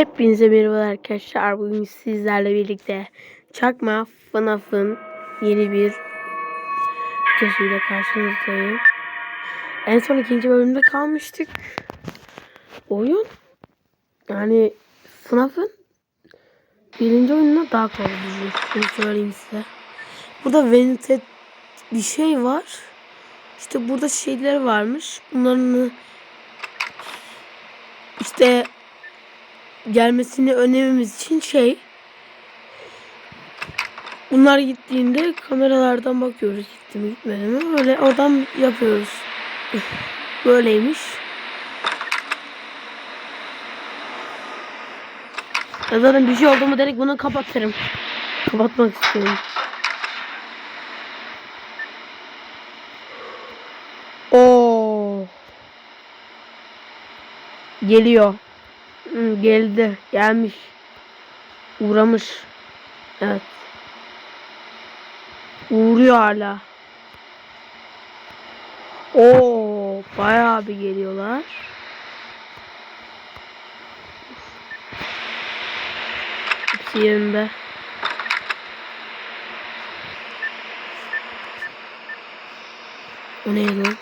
Hepinize merhaba arkadaşlar. Bugün sizlerle birlikte Çakma FNAF'ın yeni bir videosuyla karşınızdayım. En son ikinci bölümde kalmıştık. Oyun yani FNAF'ın birinci oyununa daha kolay. Bunu söyleyeyim size. Burada Vented bir şey var. İşte burada şeyler varmış. Bunların işte gelmesini önlememiz için şey bunlar gittiğinde kameralardan bakıyoruz gitti mi gitmedi mi öyle oradan yapıyoruz böyleymiş zaten bir şey oldu mu direkt bunu kapatırım kapatmak istiyorum Oo. Geliyor. Hı, geldi. Gelmiş. Uğramış. Evet. Uğruyor hala. Oo, bayağı bir geliyorlar. Hepsi yerinde. O neydi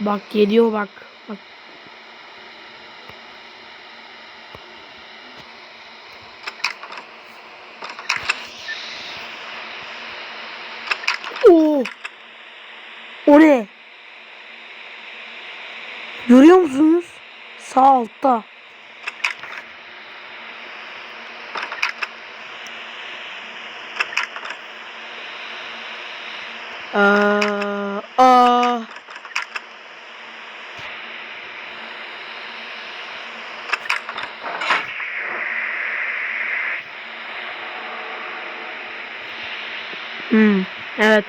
Bak geliyor bak. Bak. Oo. O ne? Görüyor musunuz? Sağ altta. Aa, aa. Hmm, evet.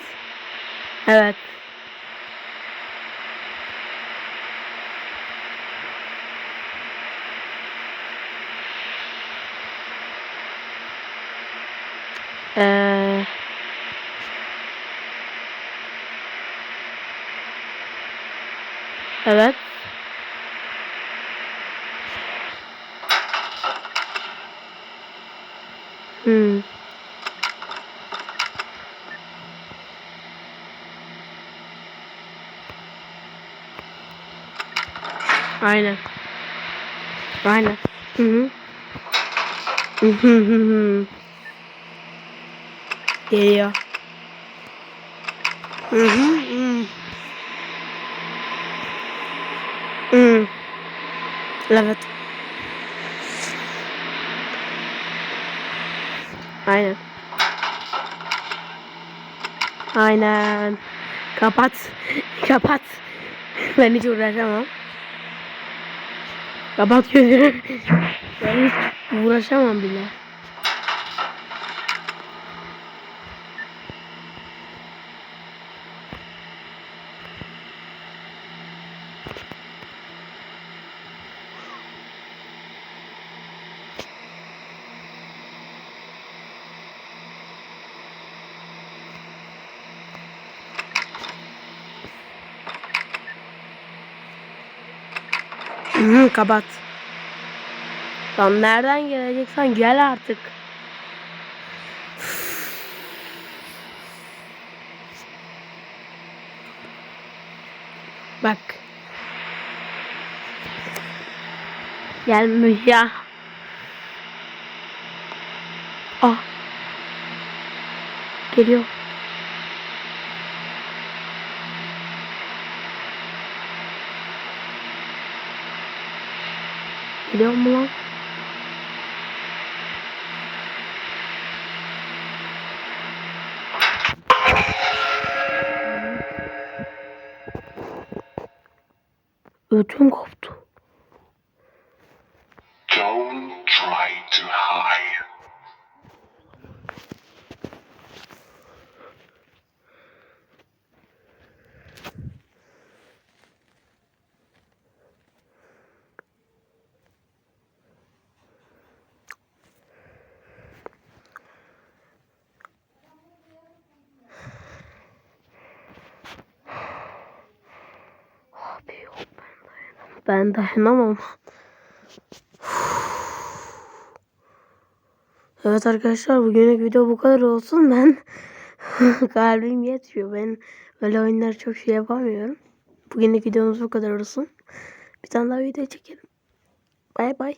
Evet. Ee, evet. Hmm. Aynen. Aynen. Hı hı. Hı hı hı hı. Geliyor. Hı hı hı. Hı. Evet. Aynen. Aynen. Kapat. Kapat. Ben hiç uğraşamam. Kapat gözünü. Ben hiç uğraşamam bile. Kapat. Lan nereden geleceksen gel artık. Bak. Gelmiyor ya. Ah. Geliyor. Geliyor mu lan? Ödüm koptu. Ben dayanamam. Evet arkadaşlar bugünlük video bu kadar olsun. Ben kalbim yetmiyor. Ben öyle oyunlar çok şey yapamıyorum. Bugünlük videomuz bu kadar olsun. Bir tane daha video çekelim. Bay bay.